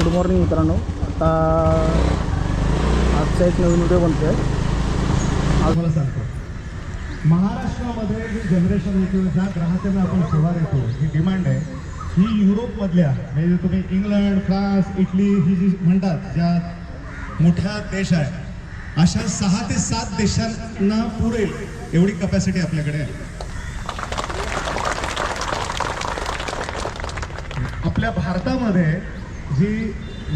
Good morning मित्रांनो. आता आजचा एक नवीन व्हिडिओ बनतो आहे आज मला सांगतो. महाराष्ट्रामध्ये जी जनरेशन येते ज्या ग्राहकांना आपण सेवा देतो ही डिमांड आहे ही युरोपमधल्या म्हणजे तुम्ही इंग्लंड फ्रान्स इटली ही जी म्हणतात ज्या मोठ्या देश आहे अशा सहा ते सात देशांना पुरेल एवढी कपॅसिटी आपल्याकडे आहे. आपल्या भारतामध्ये जी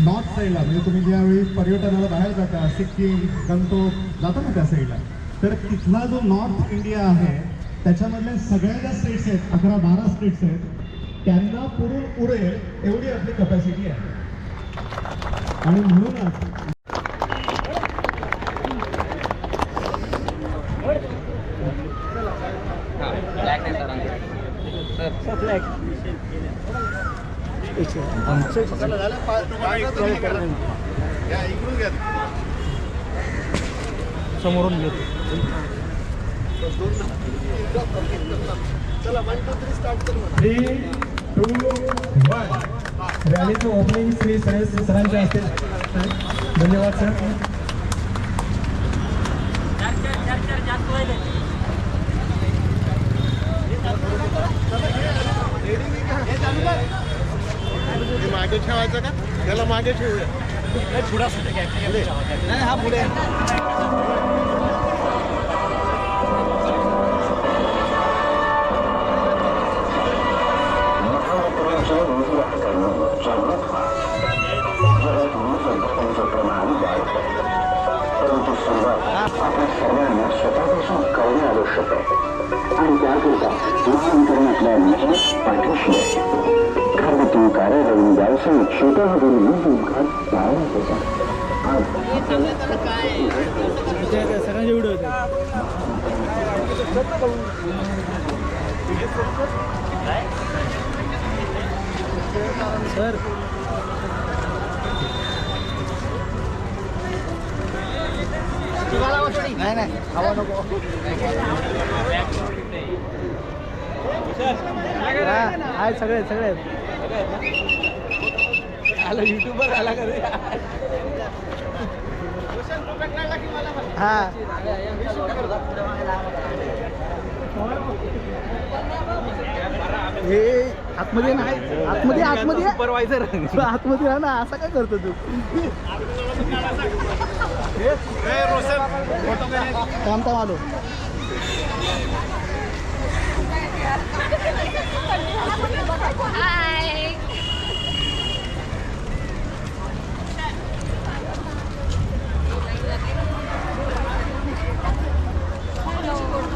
नॉर्थ साईडला म्हणजे तुम्ही ज्यावेळी पर्यटनाला बाहेर जाता सिक्कीम गंगटोक जाता ना त्या साईडला तर तिथला जो नॉर्थ इंडिया आहे त्याच्यामधल्या सगळ्या ज्या स्टेट्स आहेत अकरा बारा स्टेट्स आहेत त्यांना पुरून उरेल एवढी आपली कपॅसिटी आहे. आणि म्हणूनच समोरून घेतो थ्री टू वन रॅलीचं ओपनिंग श्री सरेश सरांच्या हस्ते धन्यवाद सर मागे ठेवायचं का? त्याला मागे ठेवूया. हा पुढे स्वतःपासून करणे आवश्यक आहे आणि त्याकरिता महावितरण आपल्या विचार पाठीशी आहे घरगुती कार्यालयीन व्यावसायिक क्षेत्रामधील वीज अपघात टाळण्यात येतात सर नाही नाही. हवा नको हा आहे सगळे सगळे. आला युट्यूबर आला का रे? हा. हे आतमध्ये नाही आतमध्ये आतमध्ये. सुपरवायझर आतमध्ये राहा ना असं काय करतो तू? थांब थांब आलो.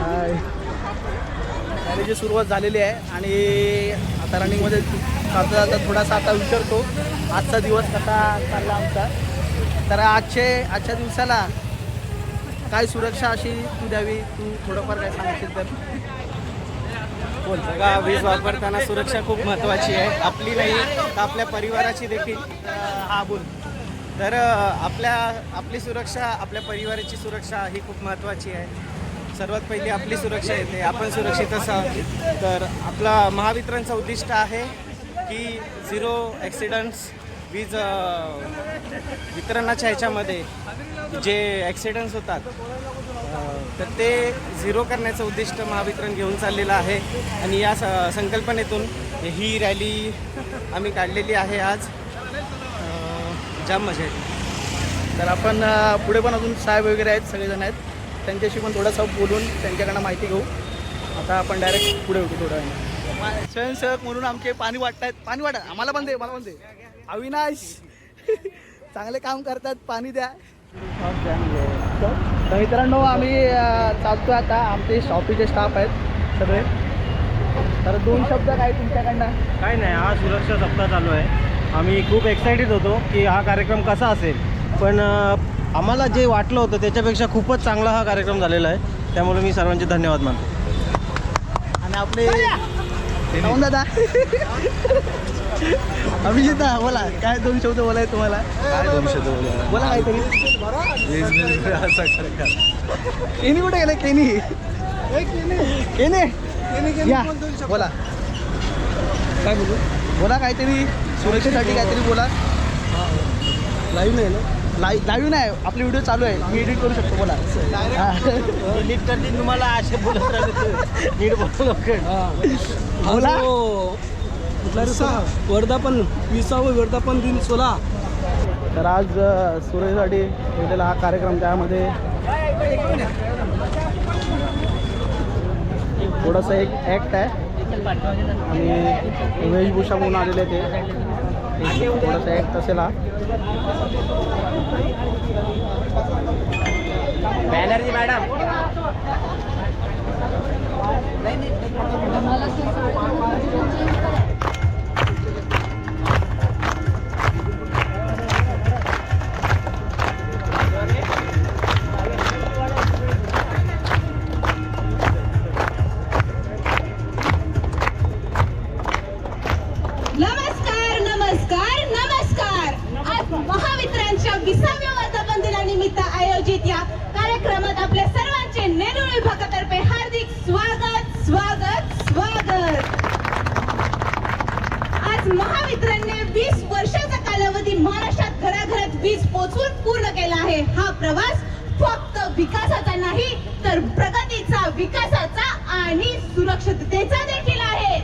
हाय रॅलीची सुरुवात झालेली आहे आणि आता रनिंगमध्ये जाता जाता थोडासा आता विचारतो आजचा दिवस कसा चालला आमचा? तर आजचे आजच्या दिवसाला काय सुरक्षा अशी तू द्यावी? तू थोडंफार काय सांगशील तर? बोल वीज वापरताना सुरक्षा खूप महत्त्वाची आहे. आपली नाही तर आपल्या परिवाराची देखील हा बोल तर आपल्या आपली सुरक्षा आपल्या परिवाराची सुरक्षा ही खूप महत्त्वाची आहे. सर्वात पहिली आपली सुरक्षा येते आपण सुरक्षित असावं. तर आपला महावितरणचं उद्दिष्ट आहे की झिरो ॲक्सिडंट्स वीज वितरणाच्या ह्याच्यामध्ये जे ॲक्सिडंट्स होतात तर ते झिरो करण्याचं उद्दिष्ट महावितरण घेऊन चाललेलं आहे. आणि या स संकल्पनेतून ही रॅली आम्ही काढलेली आहे आज. जाम मजा येते. तर आपण पुढे पण अजून साहेब वगैरे आहेत सगळेजण आहेत. त्यांच्याशी पण थोडंसं बोलून त्यांच्याकडनं माहिती घेऊ. आता आपण डायरेक्ट पुढे उठू थोडं वेळाने. स्वयंसेवक म्हणून आमचे पाणी वाटतायत पाणी वाटा आम्हाला पण दे मला पण दे. अविनाश चांगले काम करतात पाणी द्या. तर मित्रांनो आम्ही चालतो आता. आमचे शॉपीचे स्टाफ आहेत सगळे. तर दोन शब्द काय तुमच्याकडनं? काय नाही हा सुरक्षा सप्ताह चालू आहे. आम्ही खूप एक्सायटेड होतो की हा कार्यक्रम कसा असेल. पण आम्हाला जे वाटलं होतं त्याच्यापेक्षा खूपच चांगला हा कार्यक्रम झालेला आहे. त्यामुळे मी सर्वांचे धन्यवाद मानतो. आणि आपले राहून दादा. अभिजित दा, बोला. काय दोन शब्द बोलाय तुम्हाला? काय दोन शब्द बोला काहीतरी. केनी कुठे गेले? केनी. केने. या. बोला काय बोलू? बोला काहीतरी. सुरक्षेसाठी काहीतरी बोला. लाईव्ह नाही ना? लाईव्ह लाईव्ह नाही. आपले व्हिडिओ चालू आहे. मी एडिट करू शकतो. बोला. नीट करतील तुम्हाला असे बोलत राहिले नीट बोलू बोला. वर्धापन विसावं वर्धापन दिन सोला. तर आज सुरेसाठी ठेवलेला हा कार्यक्रम त्यामध्ये थोडंसं एक ॲक्ट आहे. आणि वेशभूषा म्हणून आलेले ते. एक थोडंसं ॲक्ट असेल हा. Banerjee madam. Malas na sa विकासाचा नाही तर प्रगतीचा विकासाचा आणि सुरक्षिततेचा देखील आहे.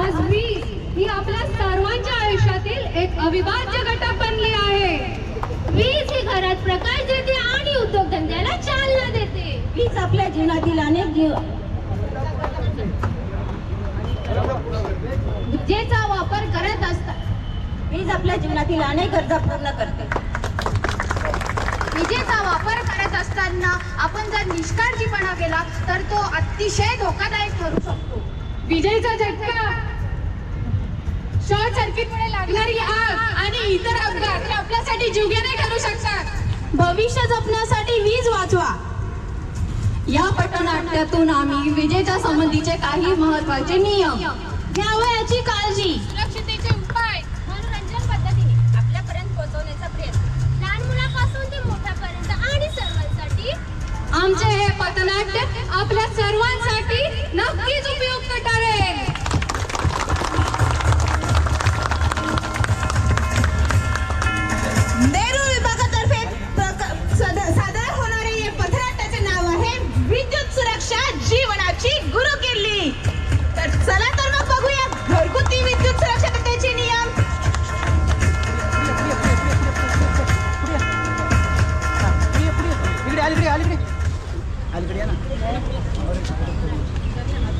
आज वीज ही आपल्या सर्वांच्या आयुष्यातील एक अविभाज्य घटक बनली आहे. वीज ही घरात प्रकाश देते आणि उद्योगधंद्याला चालना देते. वीज आपल्या जीवनातील अनेक जीव विजेचा वापर करत असतात. वीज आपल्या जीवनातील अनेक गरजा पूर्ण करते. विजेचा वापर करत असताना आपण जर निष्काळजीपणा केला तर तो अतिशय धोकादायक ठरू शकतो. विजेचा झटका. शॉर्ट सर्किटमुळे लागणारी आग आणि इतर अपघात हे आपल्यासाठी जीवघेणे ठरू शकतात. भविष्य जपण्यासाठी वीज वाचवा. या पटनाट्यातून आम्ही विजेच्या संबंधीचे काही महत्त्वाचे नियम. घ्यावं याची काळजी. आमचे हे पथनाट्य आपल्या सर्वांचे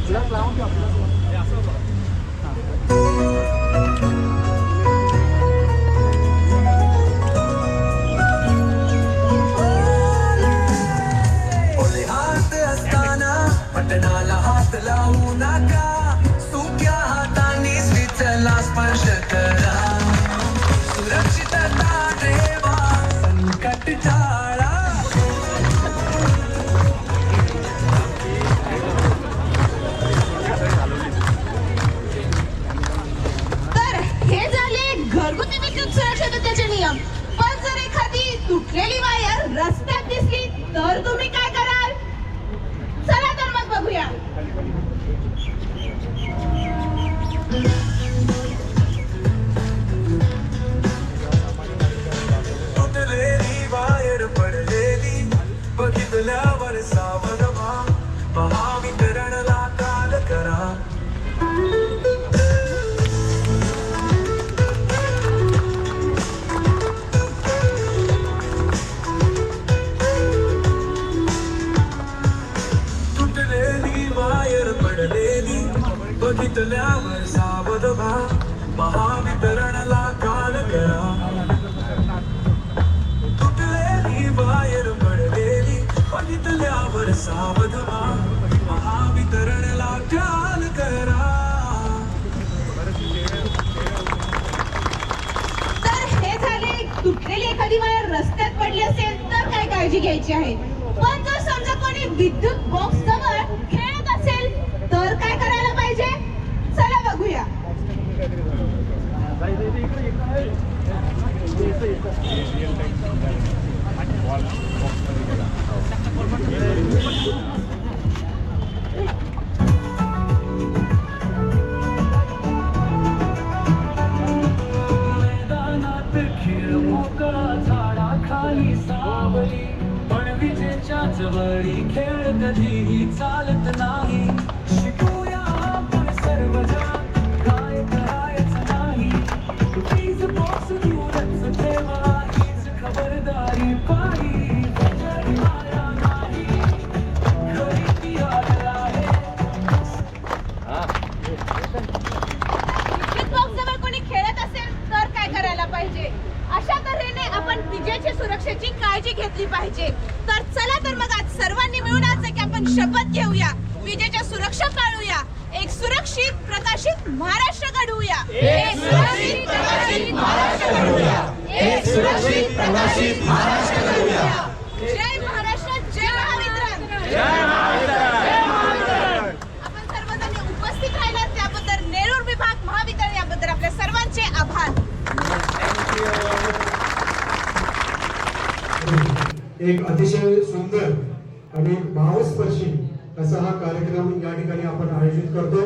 Lihatlah, Om. रस्त्यात पडली असेल तर काय काळजी घ्यायची आहे? पण जर समजा कोणी विद्युत बॉक्स जवळ खेळत असेल तर काय करायला पाहिजे? चला बघूया. झाडा खाली सावली. पण विजेच्या जवळी खेळ कधीही चालत नाही. सुरक्षेची काळजी घेतली पाहिजे. तर चला तर मग आज सर्वांनी मिळून आज की आपण शपथ घेऊया. विजेच्या सुरक्षा पाळूया. एक सुरक्षित प्रकाशित महाराष्ट्र घडवूया. एक सुरक्षित प्रकाशित महाराष्ट्र घडवूया. एक सुरक्षित प्रकाशित महाराष्ट्र घडवूया. जय महाराष्ट्र जय महावितरण. जय आपण सर्वजण उपस्थित राहिलात. त्याबद्दल नेरूर विभाग महावितरण याबद्दल आपल्या सर्वांचे आभार. एक अतिशय सुंदर आणि भावस्पर्शी असा हा कार्यक्रम या ठिकाणी आपण आयोजित करतो.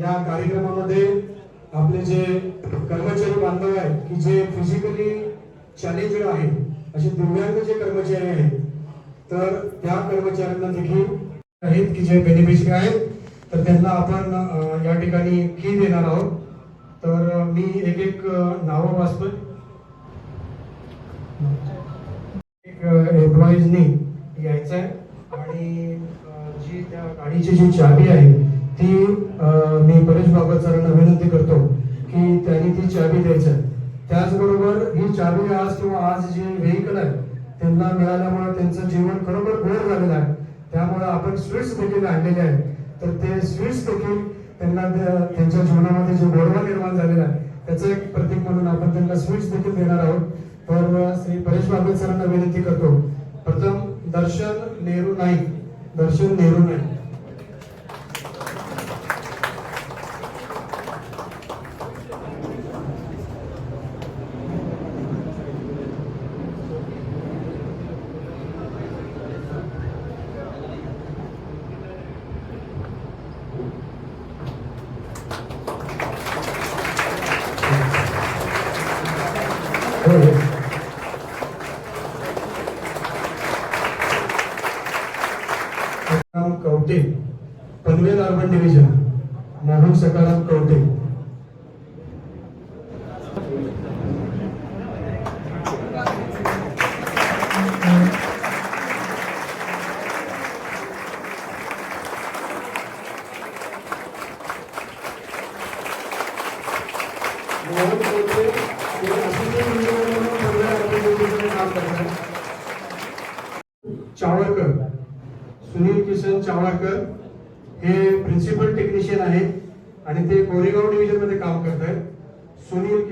या कार्यक्रमामध्ये आपले जे कर्मचारी बांधव आहेत की जे फिजिकली चॅलेंजड आहेत असे दिव्यांग जे कर्मचारी आहेत तर त्या कर्मचाऱ्यांना देखील आहेत की जे बेनिफिशरी आहेत तर त्यांना आपण या ठिकाणी की देणार आहोत. तर मी एक एक नावं वाचतोय. एम्प्लॉईजनी यायचं आहे आणि जी त्या गाडीची जी चाबी आहे ती मी परेश बाबत सरांना विनंती करतो की त्यांनी ती चाबी द्यायचं आहे त्याचबरोबर ही चाबी आज किंवा आज जे व्हेकल आहे त्यांना मिळाल्यामुळे त्यांचं जीवन खरोखर गोड झालेलं आहे. त्यामुळे आपण स्वीट्स देखील आणलेले आहेत. तर ते स्वीट्स देखील त्यांना त्यांच्या जीवनामध्ये जो गोडवा निर्माण झालेला आहे त्याचं एक प्रतीक म्हणून आपण त्यांना स्वीट्स देखील देणार आहोत. तर श्री परेश बागल सरांना विनंती करतो. प्रथम दर्शन नेहरू नाईक. दर्शन नेहरू नाईक हो, हो. सकाराम कवटे पनवेल अर्बन डिव्हिजन मोहन सकाराम कवटे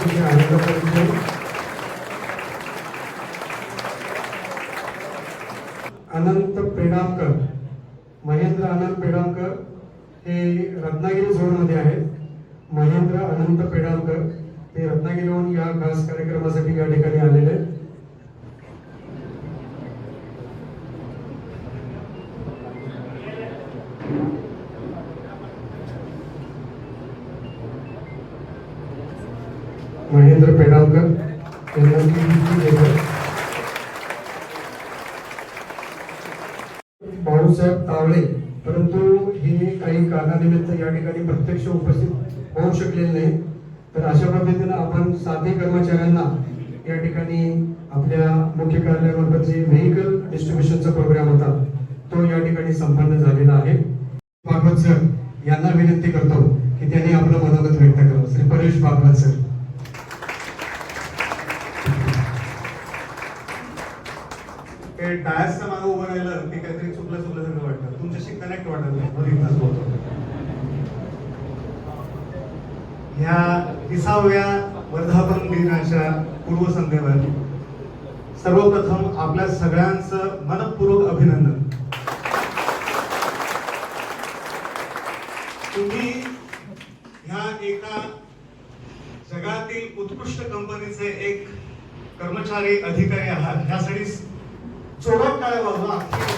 अतिशय आनंदाचा विषय. अनंत पेडामकर महेंद्र अनंत पेडामकर हे रत्नागिरी झोनमध्ये आहेत. महेंद्र अनंत पेडामकर ते रत्नागिरीहून या खास कार्यक्रमासाठी या ठिकाणी आलेले आहेत महेंद्र पेडावकर तावळे परंतु हे काही कारणानिमित्त या ठिकाणी प्रत्यक्ष उपस्थित होऊ शकलेले नाही. तर अशा पद्धतीनं आपण साधे कर्मचाऱ्यांना या ठिकाणी आपल्या मुख्य कार्यालयामार्फत जे व्हेकल डिस्ट्रीब्युशनचा प्रोग्राम होता तो या ठिकाणी संपन्न झालेला आहे. भागवत सर यांना विनंती करतो की त्यांनी आपलं मनोगत व्यक्त करावं. श्री परेश भागवत सर. ते डायसच्या मागे उभं राहिलं ते काहीतरी चुकलं चुकल्यासारखं वाटतं. तुमच्याशी कनेक्ट वाटत नाही. म्हणून इथंच बोलतो ह्या तिसाव्या वर्धापन दिनाच्या पूर्वसंध्येवर सर्वप्रथम आपल्या सगळ्यांचं मनपूर्वक अभिनंदन. तुम्ही ह्या एका जगातील उत्कृष्ट कंपनीचे एक कर्मचारी अधिकारी आहात. ह्यासाठी जोरात काय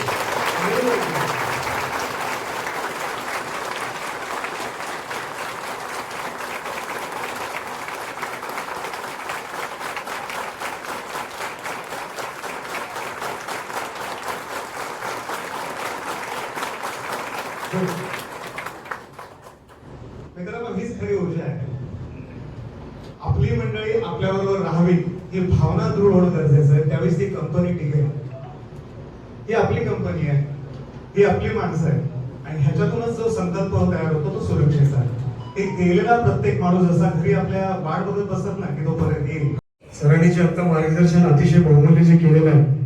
ही आपली माणसं आहे आणि ह्याच्यातूनच जो संकल्प तयार होतो तो सुरक्षेचा आहे. एक गेलेला प्रत्येक माणूस जसा घरी आपल्या वाट बघत बसत ना की तो परत येईल. सरांनी जे आता मार्गदर्शन अतिशय बहुमूल्य जे केलेलं आहे.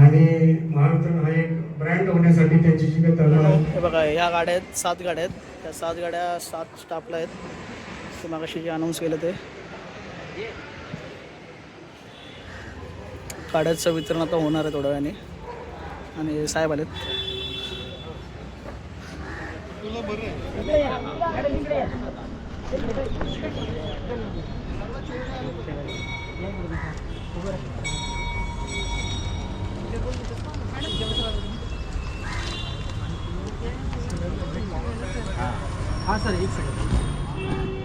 आणि महावितरण हा एक ब्रँड होण्यासाठी त्यांची जी काही तळमळ आहे. हे बघा ह्या गाड्या आहेत सात गाड्या आहेत. त्या सात गाड्या सात स्टाफला आहेत. ते मागाशी जे अनाऊन्स केलं ते. गाड्याचं वितरण आता होणार आहे थोड्या वेळाने. आणि साहेब आलेत. हां सर एक सेकंड